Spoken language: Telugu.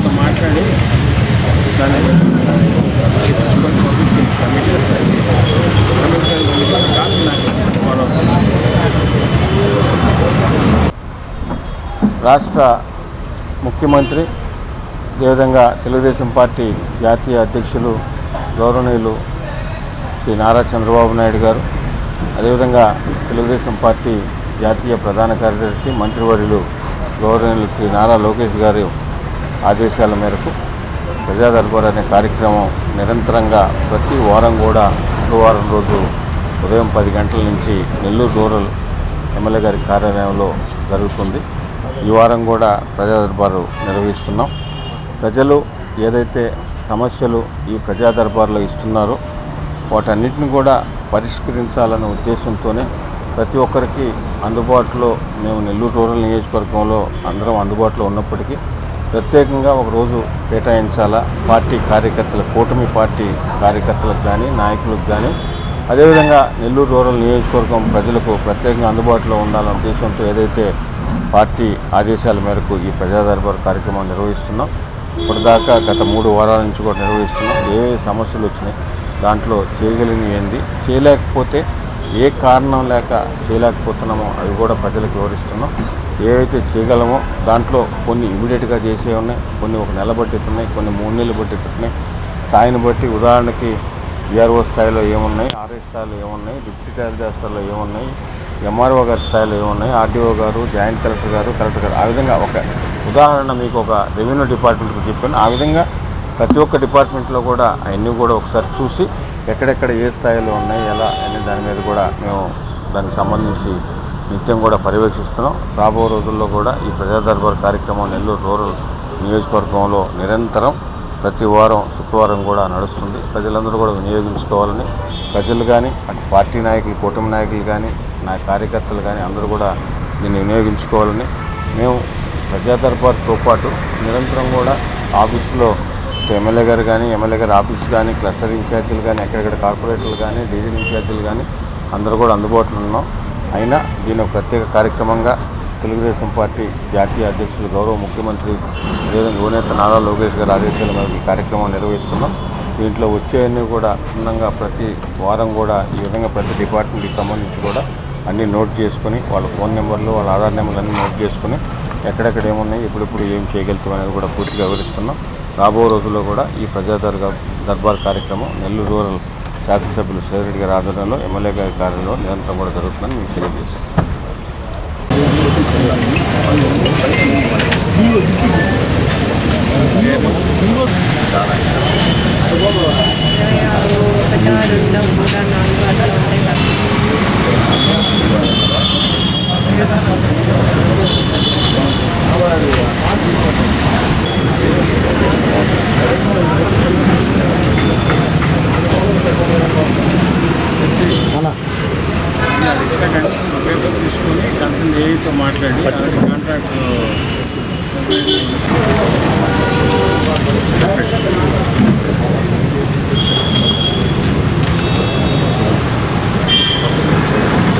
వాళ్ళతో మాట్లాడి దాన్ని పంపించేసి కమిషన్ కమిషన్ కాదు నాకు రాష్ట్ర ముఖ్యమంత్రి అదేవిధంగా తెలుగుదేశం పార్టీ జాతీయ అధ్యక్షులు గౌరవనీయులు శ్రీ నారా చంద్రబాబు నాయుడు గారు అదేవిధంగా తెలుగుదేశం పార్టీ జాతీయ ప్రధాన కార్యదర్శి మంత్రివర్యులు గౌరవనీయులు శ్రీ నారా లోకేష్ గారు ఆదేశాల మేరకు ప్రజా దర్బార్ అనే కార్యక్రమం నిరంతరంగా ప్రతి వారం కూడా శుక్రవారం రోజు ఉదయం పది గంటల నుంచి నెల్లూరు రూరల్ ఎమ్మెల్యే గారి కార్యాలయంలో జరుగుతుంది. ఈ వారం కూడా ప్రజా దర్బారు నిర్వహిస్తున్నాం. ప్రజలు ఏదైతే సమస్యలు ఈ ప్రజా దర్బార్లో ఇస్తున్నారో వాటన్నిటిని కూడా పరిష్కరించాలనే ఉద్దేశంతోనే ప్రతి ఒక్కరికి అందుబాటులో మేము నెల్లూరు రూరల్ నియోజకవర్గంలో అందరం అందుబాటులో ఉన్నప్పటికీ ప్రత్యేకంగా ఒకరోజు కేటాయించాలా? పార్టీ కార్యకర్తల కూటమి పార్టీ కార్యకర్తలకు కానీ నాయకులకు కానీ అదేవిధంగా నెల్లూరు రూరల్ నియోజకవర్గం ప్రజలకు ప్రత్యేకంగా అందుబాటులో ఉండాలన్న ఉద్దేశంతో ఏదైతే పార్టీ ఆదేశాల మేరకు ఈ ప్రజాదర్బార్ కార్యక్రమం నిర్వహిస్తున్నాం ఇప్పటిదాకా గత మూడు వారాల నుంచి కూడా నిర్వహిస్తున్నాం. ఏ ఏ సమస్యలు వచ్చినాయి దాంట్లో చేయగలిగినవి ఏంది? చేయలేకపోతే ఏ కారణం లేక చేయలేకపోతున్నామో అవి కూడా ప్రజలకు వివరిస్తున్నాం. ఏవైతే చేయగలమో దాంట్లో కొన్ని ఇమీడియట్గా చేసే ఉన్నాయి కొన్ని ఒక నెల బట్టి ఉన్నాయి కొన్ని మూడు నెలలు బట్టి ఉన్నాయి స్థాయిని బట్టి ఉదాహరణకి విఆర్ఓ స్థాయిలో ఏమున్నాయి ఆర్ఐ స్థాయిలో ఏమున్నాయి డిప్యూటీ తహసీల్దార్ స్థాయిలో ఏమున్నాయి ఎంఆర్ఓ గారి స్థాయిలో ఏమున్నాయి ఆర్డీఓ గారు జాయింట్ కలెక్టర్ గారు కలెక్టర్ గారు. ఆ విధంగా ఒక ఉదాహరణ మీకు ఒక రెవెన్యూ డిపార్ట్మెంట్కి చెప్పాను. ఆ విధంగా ప్రతి ఒక్క డిపార్ట్మెంట్లో కూడా అవన్నీ కూడా ఒకసారి చూసి ఎక్కడెక్కడ ఏ స్థాయిలో ఉన్నాయి ఎలా అనే దాని మీద కూడా మేము దానికి సంబంధించి నిత్యం కూడా పర్యవేక్షిస్తున్నాం. రాబో రోజుల్లో కూడా ఈ ప్రజా దర్బార్ కార్యక్రమం నెల్లూరు రూరల్ నియోజకవర్గంలో నిరంతరం ప్రతి వారం శుక్రవారం కూడా నడుస్తుంది. ప్రజలందరూ కూడా వినియోగించుకోవాలని ప్రజలు కానీ అటు పార్టీ నాయకులు కూటమి నాయకులు కానీ నా కార్యకర్తలు కానీ అందరూ కూడా దీన్ని వినియోగించుకోవాలని మేము ప్రజా దర్బార్తో పాటు నిరంతరం కూడా ఆఫీసులో ఎమ్మెల్యే గారు కానీ ఎమ్మెల్యే గారి ఆఫీస్ కానీ క్లస్టర్ ఇన్ఛార్జీలు కానీ ఎక్కడెక్కడ కార్పొరేటర్లు కానీ డీజిల్ ఇన్ఛార్జీలు కానీ అందరూ కూడా అందుబాటులో ఉన్నాం. అయినా దీని ఒక ప్రత్యేక కార్యక్రమంగా తెలుగుదేశం పార్టీ జాతీయ అధ్యక్షులు గౌరవ ముఖ్యమంత్రి అదేవిధంగా యువనేత నారా లోకేష్ గారి ఆదేశాల మేరకు ఈ కార్యక్రమం నిర్వహిస్తున్నాం. దీంట్లో వచ్చేవన్నీ కూడా క్షుణ్ణంగా ప్రతి వారం కూడా ఈ విధంగా ప్రతి డిపార్ట్మెంట్కి సంబంధించి కూడా అన్నీ నోట్ చేసుకొని వాళ్ళ ఫోన్ నెంబర్లు వాళ్ళ ఆధార్ నెంబర్లు అన్నీ నోట్ చేసుకొని ఎక్కడెక్కడ ఏమున్నాయి ఎప్పుడెప్పుడు ఏం చేయగలుగుతాం అనేది కూడా పూర్తిగా వివరిస్తున్నాం. రాబో రోజుల్లో కూడా ఈ ప్రజాదర్గా దర్బార్ కార్యక్రమం నెల్లూరు రూరల్ శాసనసభ్యులు శివరెడ్డి గారి ఆధ్వర్యంలో ఎమ్మెల్యే గారి కార్యంలో నిరంతరం కూడా జరుగుతుందని మీకు తెలియజేస్తాం నా రెస్టారెంట్ పేపర్స్ తీసుకొని కన్సర్న్ ఏఐతో మాట్లాడి కాంట్రాక్ట్